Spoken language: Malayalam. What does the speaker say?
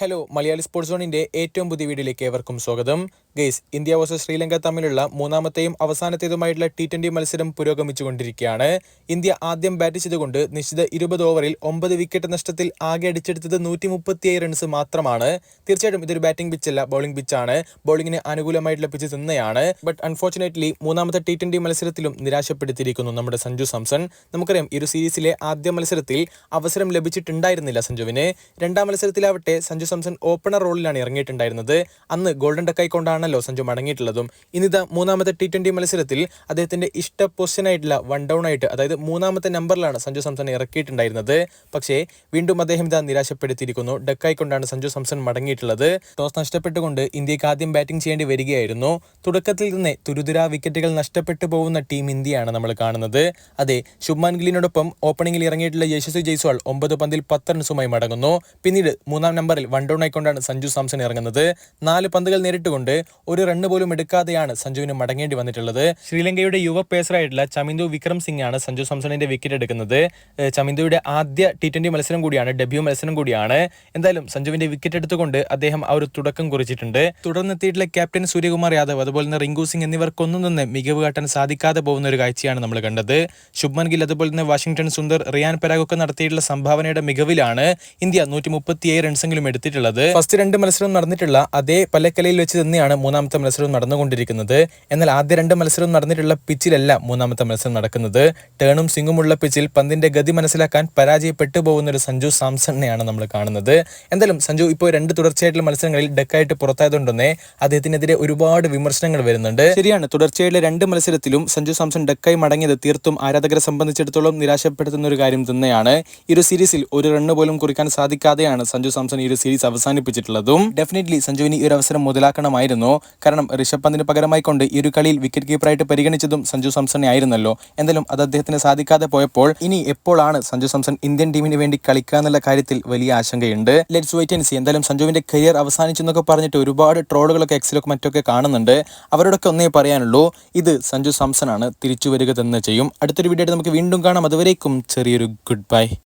ഹലോ മലയാളി സ്പോർട്സ് സോണിന്റെ ഏറ്റവും പുതിയ വീഡിയോയിലേക്ക് ഏവർക്കും സ്വാഗതം. ഗെയ്സ് ഇന്ത്യ വേഴ്സസ് ശ്രീലങ്ക തമ്മിലുള്ള മൂന്നാമത്തെയും അവസാനത്തേതുമായിട്ടുള്ള ടി ട്വന്റി മത്സരം പുരോഗമിച്ചുകൊണ്ടിരിക്കുകയാണ്. ഇന്ത്യ ആദ്യം ബാറ്റ് ചെയ്തുകൊണ്ട് നിശ്ചിത ഇരുപത് ഓവറിൽ ഒമ്പത് വിക്കറ്റ് നഷ്ടത്തിൽ ആകെ അടിച്ചെടുത്തത് നൂറ്റി മുപ്പത്തിയേഴ് റൺസ് മാത്രമാണ്. തീർച്ചയായിട്ടും ഇതൊരു ബാറ്റിംഗ് പിച്ചല്ല ബൗളിംഗ് പിച്ചാണ് ബൗളിങ്ങിന് അനുകൂലമായിട്ടുള്ള പിച്ച് തന്നെയാണ്. ബട്ട് അൺഫോർച്ചുനേറ്റ്ലി മൂന്നാമത്തെ ടി ട്വന്റി മത്സരത്തിലും നിരാശപ്പെടുത്തിയിരിക്കുന്നു നമ്മുടെ സഞ്ജു സാംസൺ. നമുക്കറിയാം ഈ ഒരു സീരീസിലെ ആദ്യ മത്സരത്തിൽ അവസരം ലഭിച്ചിട്ടുണ്ടായിരുന്നില്ല സഞ്ജുവിന്. രണ്ടാം മത്സരത്തിലാവട്ടെ സഞ്ജു സാംസൺ ഓപ്പണർ റോളിലാണ് ഇറങ്ങിയിട്ടുണ്ടായിരുന്നത്. അന്ന് ഗോൾഡൻ ഡക്കായി കൊണ്ടാണല്ലോ സഞ്ജു മടങ്ങിയിട്ടുള്ളതും ഇന്നിതാ മൂന്നാമത്തെ ടി ട്വന്റി മത്സരത്തിൽ അദ്ദേഹത്തിന്റെ ഇഷ്ട പൊസിഷൻ ആയിട്ടുള്ള വൺ ഡൗൺ ആയിട്ട് അതായത് മൂന്നാമത്തെ നമ്പറിലാണ് സഞ്ജു സാംസൺ ഇറക്കിയിട്ടുണ്ടായിരുന്നത്. പക്ഷേ വീണ്ടും അദ്ദേഹം ഇതാ നിരാശപ്പെടുത്തിയിരിക്കുന്നു. ഡക്കായി കൊണ്ടാണ് സഞ്ജു സാംസൺ മടങ്ങിയിട്ടുള്ളത്. ടോസ് നഷ്ടപ്പെട്ടുകൊണ്ട് ഇന്ത്യയ്ക്ക് ആദ്യം ബാറ്റിംഗ് ചെയ്യേണ്ടി വരികയായിരുന്നു. തുടക്കത്തിൽ തന്നെ തുരുതുരാ വിക്കറ്റുകൾ നഷ്ടപ്പെട്ടു പോകുന്ന ടീം ഇന്ത്യയാണ് നമ്മൾ കാണുന്നത്. അതെ ശുഭ്മാൻ ഗില്ലിനോടൊപ്പം ഓപ്പണിംഗിൽ ഇറങ്ങിയിട്ടുള്ള യശസ്വി ജയ്സ്വാൾ ഒമ്പത് പന്തിൽ പത്ത് റൺസുമായി മടങ്ങുന്നു. പിന്നീട് മൂന്നാം നമ്പറിൽ വൺ ഡൗൺ ആയിക്കൊണ്ടാണ് സഞ്ജു സാംസൺ ഇറങ്ങുന്നത്. നാല് പന്തുകൾ നേരിട്ടുകൊണ്ട് ഒരു റണ്ണ് പോലും എടുക്കാതെയാണ് സഞ്ജുവിന് മടങ്ങേണ്ടി വന്നിട്ടുള്ളത്. ശ്രീലങ്കയുടെ യുവ പേസറായിട്ടുള്ള ചമിന്ദു വിക്രം സിംഗ് ആണ് സഞ്ജു സാംസണിന്റെ വിക്കറ്റ് എടുക്കുന്നത്. ചമിന്ദുവിന്റെ ആദ്യ ടി ട്വന്റി മത്സരം കൂടിയാണ് ഡെബ്യൂ മത്സരം കൂടിയാണ്. എന്തായാലും സഞ്ജുവിന്റെ വിക്കറ്റ് എടുത്തുകൊണ്ട് അദ്ദേഹം ആ ഒരു തുടക്കം കുറിച്ചിട്ടുണ്ട്. തുടർന്നെത്തിയിട്ടുള്ള ക്യാപ്റ്റൻ സൂര്യകുമാർ യാദവ് അതുപോലെ തന്നെ റിങ്കു സിംഗ് എന്നിവർക്കൊന്നും തന്നെ മികവ് കാട്ടാൻ സാധിക്കാതെ പോകുന്ന ഒരു കാഴ്ചയാണ് നമ്മൾ കണ്ടത്. ശുഭ്മൻ ഗിൽ അതുപോലെ തന്നെ വാഷിംഗ്ടൺ സുന്ദർ റിയാൻ പെരാഗൊക്കെ നടത്തിയിട്ടുള്ള സംഭാവനയുടെ മികവിലാണ് ഇന്ത്യ നൂറ്റി മുപ്പത്തിയേഴ് റൺസെങ്കിലും എടുത്തിട്ടുള്ളത് ഫസ്റ്റ് രണ്ട് മത്സരവും നടന്നിട്ടുള്ള അതേ പലക്കലയിൽ വെച്ച് തന്നെയാണ് മൂന്നാമത്തെ മത്സരവും നടന്നുകൊണ്ടിരിക്കുന്നത്. എന്നാൽ ആദ്യ രണ്ട് മത്സരവും നടന്നിട്ടുള്ള പിച്ചിലല്ല മൂന്നാമത്തെ മത്സരം നടക്കുന്നത്. ടേണും സിംഗും ഉള്ള പിച്ചിൽ പന്തിന്റെ ഗതി മനസ്സിലാക്കാൻ പരാജയപ്പെട്ടു പോകുന്ന ഒരു സഞ്ജു സാംസണിനെയാണ് നമ്മൾ കാണുന്നത്. എന്തായാലും സഞ്ജു ഇപ്പോൾ രണ്ട് തുടർച്ചയായിട്ടുള്ള മത്സരങ്ങളിൽ ഡെക്കായിട്ട് പുറത്തായതുകൊണ്ടേ അദ്ദേഹത്തിനെതിരെ ഒരുപാട് വിമർശനങ്ങൾ വരുന്നുണ്ട്. ശരിയാണ്. തുടർച്ചയായിട്ടുള്ള രണ്ട് മത്സരത്തിലും സഞ്ജു സാംസൺ ഡെക്കായി മടങ്ങിയത് തീർത്തും ആരാധകരെ സംബന്ധിച്ചിടത്തോളം നിരാശപ്പെടുത്തുന്ന ഒരു കാര്യം തന്നെയാണ്. ഈ ഒരു സീരീസിൽ ഒരു റണ്ണ് പോലും കുറിക്കാൻ സാധിക്കാതെയാണ് സഞ്ജു സാംസൺ ഈ ഒരു സീരീസ് അവസാനിപ്പിച്ചിട്ടുള്ളതും ഡെഫിനറ്റ്ലി സഞ്ജുവിന് ഈ ഒരു അവസരം മുതലാക്കണമായിരുന്നു. കാരണം ഋഷഭ് പന്തിന് പകരമായി കൊണ്ട് ഈ ഒരു കളിയിൽ വിക്കറ്റ് കീപ്പറായിട്ട് പരിഗണിച്ചതും സഞ്ജു സാംസണെ ആയിരുന്നല്ലോ. എന്തായാലും അത് അദ്ദേഹത്തിന് സാധിക്കാതെ പോയപ്പോൾ ഇനി എപ്പോഴാണ് സഞ്ജു സാംസൺ ഇന്ത്യൻ ടീമിന് വേണ്ടി കളിക്കുക എന്നുള്ള കാര്യത്തിൽ വലിയ ആശങ്കയുണ്ട്. ലെറ്റ്സ് വെയിറ്റ് ആൻഡ് സി എന്തായാലും സഞ്ജുവിന്റെ കരിയർ അവസാനിച്ചു എന്നൊക്കെ പറഞ്ഞിട്ട് ഒരുപാട് ട്രോളുകളൊക്കെ എക്സിലൊക്കെ മറ്റൊക്കെ കാണുന്നുണ്ട്. അവരോടൊക്കെ ഒന്നേ പറയാനുള്ളൂ ഇത് സഞ്ജു സാംസൺ ആണ് തിരിച്ചു വരിക തന്നെ ചെയ്യും. അടുത്തൊരു വീഡിയോ നമുക്ക് വീണ്ടും കാണാം. അതുവരേക്കും ചെറിയൊരു ഗുഡ് ബൈ